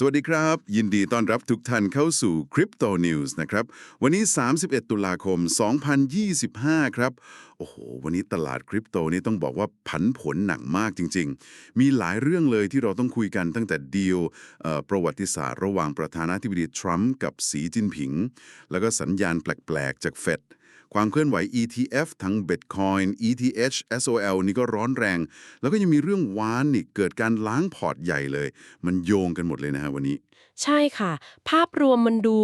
สวัสดีครับ ยินดีต้อนรับทุกท่านเข้าสู่ Crypto News นะครับ วันนี้ 31 ตุลาคม 2025 ครับ โอ้โห วันนี้ตลาดคริปโตนี่ต้องบอกว่าผันผวนหนักมากจริง ๆ มีหลายเรื่องเลยที่เราต้องคุยกันตั้งแต่ดีลประวัติศาสตร์ระหว่างประธานาธิบดีทรัมป์กับสีจิ้นผิง แล้วก็สัญญาณแปลก ๆ จากเฟด ความเคลื่อนไหว ETF ทั้ง Bitcoin ETH SOL นี่ก็ร้อนแรง แล้วก็ยังมีเรื่องวานอีกเกิดการล้างพอร์ตใหญ่เลย มันโยงกันหมดเลยนะฮะวันนี้ ใช่ค่ะ ภาพรวมมันดู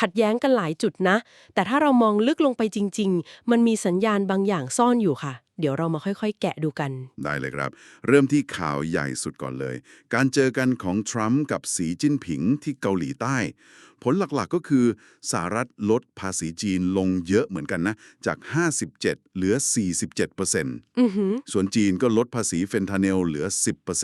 ขัดแย้งกันหลายจุดนะ แต่ถ้าเรามองลึกลงไปจริง ๆ มันมีสัญญาณบางอย่างซ่อนอยู่ค่ะ เดี๋ยวเรามาค่อยๆ แกะดูกัน ได้เลยครับ เริ่มที่ข่าวใหญ่สุดก่อนเลย การเจอกันของทรัมป์กับสีจิ้นผิงที่เกาหลีใต้ ผลหลักๆก็คือสหรัฐลดภาษีจีนลงเยอะเหมือนกันนะ จาก 57 เหลือ 47%อือหือส่วนจีนก็ลดภาษีเฟนทาเนลเหลือ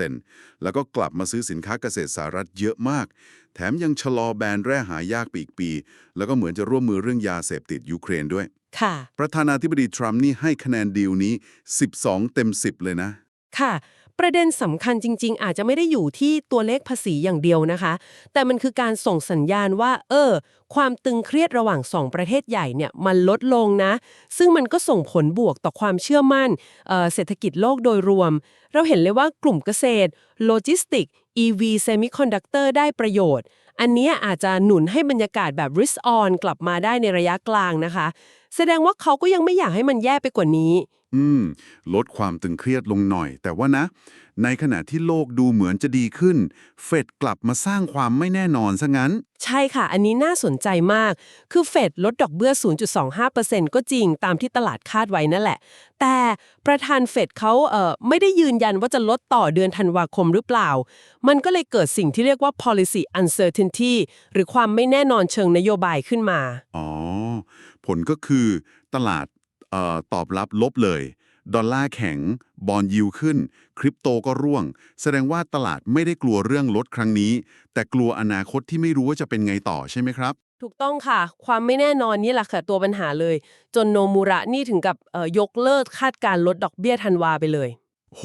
10%แล้วก็กลับมาซื้อสินค้าเกษตรสหรัฐเยอะมาก แถมยังชะลอแบนแร่หายากไปอีกปี แล้วก็เหมือนจะร่วมมือเรื่องยาเสพติดยูเครนด้วย ค่ะ ประธานาธิบดีทรัมป์นี่ให้คะแนนดีลนี้ 12 เต็ม 10 เลยนะ ค่ะ ประเด็นสำคัญจริง ๆ อาจจะไม่ได้อยู่ที่ตัวเลขภาษีอย่างเดียวนะคะ แต่มันคือการส่งสัญญาณว่า เออ ความตึงเครียดระหว่างสองประเทศใหญ่เนี่ยมันลดลงนะ ซึ่งมันก็ส่งผลบวกต่อความเชื่อมั่นเอ่อเศรษฐกิจโลกโดยรวม เราเห็นเลยว่ากลุ่มเกษตร โลจิสติก EV Semiconductor ได้ประโยชน์ อันนี้อาจจะหนุนให้บรรยากาศแบบ risk on กลับมาได้ในระยะกลางนะคะ แสดงว่าเขาก็ยังไม่อยากให้มันแย่ไปกว่านี้ อืม ลดความตึงเครียดลงหน่อย แต่ว่านะ ในขณะที่โลกดูเหมือนจะดีขึ้น เฟดกลับมาสร้างความไม่แน่นอนซะงั้น ใช่ค่ะ อันนี้น่าสนใจมาก คือเฟดลดดอกเบี้ย 0.25%ก็จริงตามที่ตลาดคาดไว้นั่นแหละ แต่ประธานเฟดเขาเอ่อไม่ได้ยืนยันว่าจะลดต่อเดือนธันวาคมหรือเปล่า มันก็เลยเกิดสิ่งที่เรียกว่า policy uncertainty หรือความไม่แน่นอนเชิงนโยบายขึ้นมา อ๋อ ผลก็คือตลาดเออ ตอบรับลบเลย ดอลลาร์แข็ง บอลยิวขึ้น คริปโตก็ร่วง แสดงว่าตลาดไม่ได้กลัวเรื่องลดครั้งนี้ แต่กลัวอนาคตที่ไม่รู้ว่าจะเป็นไงต่อใช่ไหมครับ ถูกต้องค่ะ ความไม่แน่นอนนี่แหละค่ะตัวปัญหาเลย จนโนมูระนี่ถึงกับเอ่อยกเลิกคาดการณ์ลดดอกเบี้ยธันวาไปเลยโห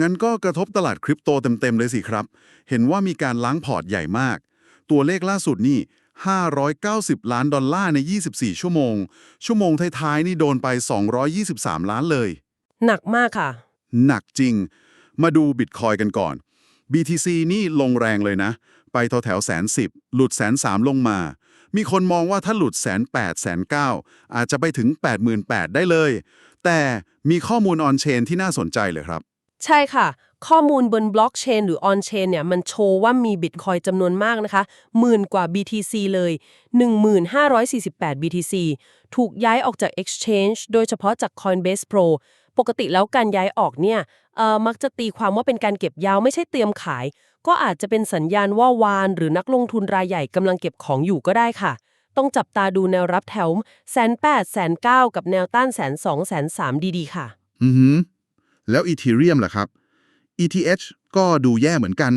งั้นก็กระทบตลาดคริปโตเต็มๆเลยสิครับ เห็นว่ามีการล้างพอร์ตใหญ่มาก ตัวเลขล่าสุดนี่ 590 ล้านดอลลาร์ใน 24 ชั่วโมง ชั่วโมงท้ายๆ นี่โดนไป 223 ล้านเลย หนักมากค่ะ หนักจริง มาดูบิตคอยกันก่อน BTC นี่ลงแรงเลยนะ ไปแถวแถวแสนสิบหลุดแสนสามลงมา มีคนมองว่าถ้าหลุดแสนแปดแสนเก้าอาจจะไปถึง 88,000 ได้เลย แต่มีข้อมูลออนเชนที่น่าสนใจเลยครับ ใช่ค่ะ ข้อมูลบนบล็อกเชนหรือออนเชนเนี่ยมันโชว์ว่ามีบิตคอยจำนวนมากนะคะหมื่นกว่า BTC เลย 1548 BTC ถูกย้ายออกจาก Exchange โดยเฉพาะจาก Coinbase Pro ปกติแล้วการย้ายออกเนี่ยเออมักจะตีความว่าเป็นการเก็บยาวไม่ใช่เตรียมขาย ก็อาจจะเป็นสัญญาณว่าวาน หรือนักลงทุนรายใหญ่กำลังเก็บของอยู่ก็ได้ค่ะ ต้องจับตาดูแนวรับแถวแสนแปดแสนเก้ากับแนวต้านแสนสองแสนสามดีๆ ค่ะ อือ หือแล้ว Ethereum ล่ะครับ ETH ก็ดูแย่เหมือนกัน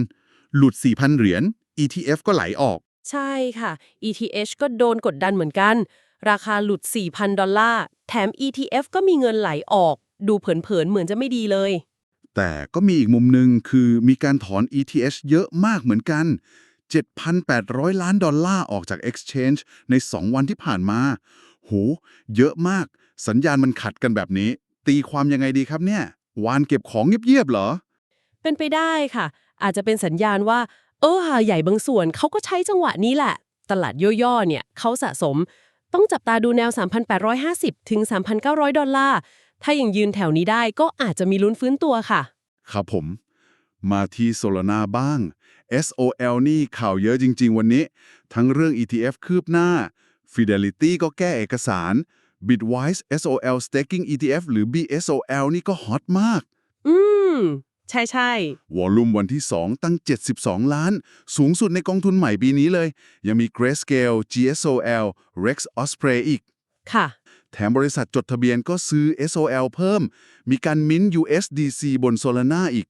หลุด 4,000 เหรียญ ETF ก็ไหลออก ใช่ค่ะ ETH ก็โดนกดดันเหมือนกัน ราคาหลุด 4,000 ดอลลาร์ แถม ETF ก็มีเงินไหลออก ดูเผินๆ เหมือนจะไม่ดีเลย แต่ก็มีอีกมุมหนึ่งคือมีการถอน ETH เยอะมากเหมือนกัน 7,800 ล้านดอลลาร์ออกจาก Exchange ใน 2 วันที่ผ่านมา โห เยอะมาก สัญญาณมันขัดกันแบบนี้ ตีความยังไงดีครับเนี่ย วานเก็บของเงียบๆเหรอ เป็นไปได้ค่ะ อาจจะเป็นสัญญาณว่า เออหาใหญ่บางส่วนเขาก็ใช้จังหวะนี้แหละ ตลาดย่อๆเนี่ยเขาสะสม ต้องจับตาดูแนว 3,850 ถึง 3,900 ดอลลาร์ ถ้ายังยืนแถวนี้ได้ก็อาจจะมีลุ้นฟื้นตัวค่ะ ครับผม มาที่โซลานาบ้าง SOL นี่ข่าวเยอะจริง ๆ วันนี้ ทั้งเรื่อง ETF คืบหน้า Fidelity ก็แก้เอกสาร Bitwise SOL Staking ETF หรือ BSOL นี่ก็ฮอตมาก อืม ใช่ใช่วอลลุ่มวันที่ 2 ตั้ง 72 ล้าน สูงสุดในกองทุนใหม่ปีนี้เลย ยังมี Grayscale GSOL Rex Osprey อีกๆค่ะ แถมบริษัทจดทะเบียนก็ซื้อ SOL เพิ่ม มีการมิ้น USDC บน Solana อีก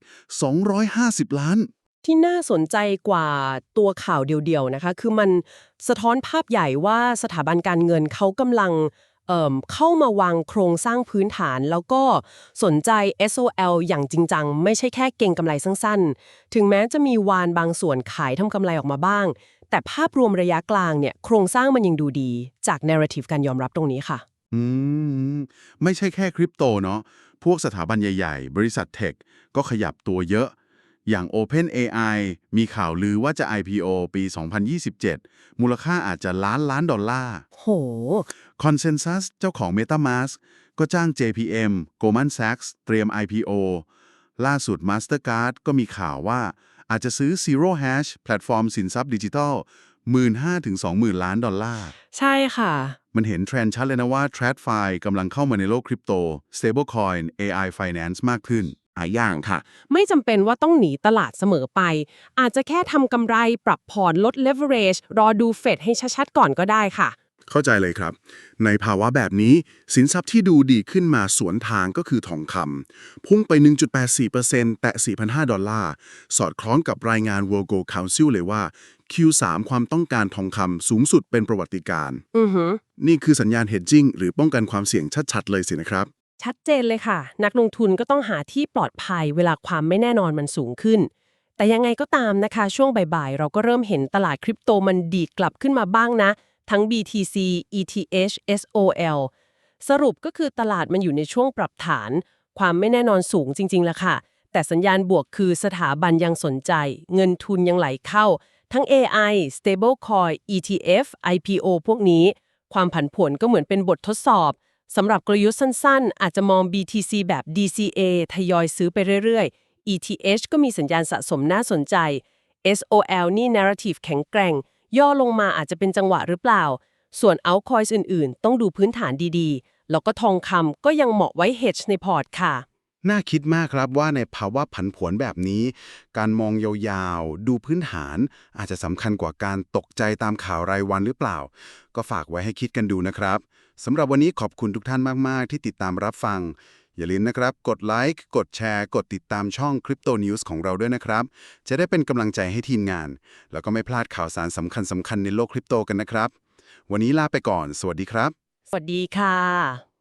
250 ล้าน ที่น่าสนใจกว่าตัวข่าวเดียวๆนะคะ คือมันสะท้อนภาพใหญ่ว่าสถาบันการเงินเขากำลัง เอิ่มเข้ามาวางโครงสร้างพื้นฐาน แล้วก็สนใจ SOL อย่างจริงจัง ไม่ใช่แค่เก่งกำไรสั้นๆ ถึงแม้จะมีวานบางส่วนขายทำกำไรออกมาบ้าง แต่ภาพรวมระยะกลางเนี่ยโครงสร้างมันยังดูดีจาก narrative การยอมรับตรงนี้ค่ะ อืม ไม่ใช่แค่คริปโตเนาะ พวกสถาบันใหญ่ ๆ บริษัทเทค ก็ขยับตัวเยอะ อย่าง OpenAI มีข่าวลือว่าจะ IPO ปี 2027 มูลค่าอาจจะล้านล้านดอลลาร์ โห Consensus เจ้าของ MetaMask ก็จ้าง JPM Goldman Sachs เตรียม IPO ล่าสุด Mastercard ก็มีข่าวว่าอาจจะซื้อ Zero Hash แพลตฟอร์มสินทรัพย์ดิจิทัล15,000ถึง20,000 ล้านดอลลาร์ ใช่ค่ะ มันเห็นเทรนด์ชัดเลยนะว่า TradFi กำลังเข้ามาในโลกคริปโต Stablecoin AI Finance มากขึ้น หลายอย่างค่ะ ไม่จำเป็นว่าต้องหนีตลาดเสมอไป อาจจะแค่ทำกำไรปรับพอร์ตลด leverage รอดูเฟดให้ชัดๆก่อนก็ได้ค่ะ เข้าใจเลยครับ ในภาวะแบบนี้สินทรัพย์ที่ดูดีขึ้นมาสวนทางก็คือทองคำพุ่งไป 1.84%แตะ 4,500 ดอลลาร์ สอดคล้องกับรายงาน World Gold Council เลยว่า Q3 ความต้องการทองคำสูงสุดเป็นประวัติการณ์อือหือนี่คือสัญญาณ hedging หรือป้องกันความเสี่ยงชัดๆเลยสินะครับ ชัดเจนเลยค่ะ นักลงทุนก็ต้องหาที่ปลอดภัยเวลาความไม่แน่นอนมันสูงขึ้น แต่ยังไงก็ตามนะคะ ช่วงบ่ายๆ เราก็เริ่มเห็นตลาดคริปโตมันดีดกลับขึ้นมาบ้างนะ ทั้ง BTC ETH SOL สรุปก็คือตลาดมันอยู่ในช่วงปรับฐาน ความไม่แน่นอนสูงจริงๆแหละค่ะ แต่สัญญาณบวกคือสถาบันยังสนใจ เงินทุนยังไหลเข้า ทั้ง AI Stablecoin ETF IPO พวกนี้ ความผันผวนก็เหมือนเป็นบททดสอบ สำหรับกลยุทธ์สั้นๆ อาจจะมอง BTC แบบ DCA ทยอยซื้อไปเรื่อยๆ ETH ก็มีสัญญาณสะสมน่าสนใจ SOL นี่ narrative แข็งแกร่ง ย่อลงมาอาจจะเป็นจังหวะหรือเปล่า ส่วน altcoins อื่นๆ ต้องดูพื้นฐานดีๆ แล้วก็ทองคำก็ยังเหมาะไว้ hedge ในพอร์ตค่ะ น่าคิดมากครับว่าในภาวะผันผวนแบบนี้ การมองยาวๆ ดูพื้นฐาน อาจจะสำคัญกว่าการตกใจตามข่าวรายวันหรือเปล่า ก็ฝากไว้ให้คิดกันดูนะครับ สำหรับวันนี้ขอบคุณทุกท่านมาก ๆ ที่ติดตามรับฟัง อย่าลืมนะครับ กดไลค์กดแชร์ กดติดตามช่อง Crypto News ของเราด้วยนะครับ จะได้เป็นกำลังใจให้ทีมงาน แล้วก็ไม่พลาดข่าวสารสำคัญสำคัญในโลกคริปโตกันนะครับ วันนี้ลาไปก่อน สวัสดีครับ สวัสดีค่ะ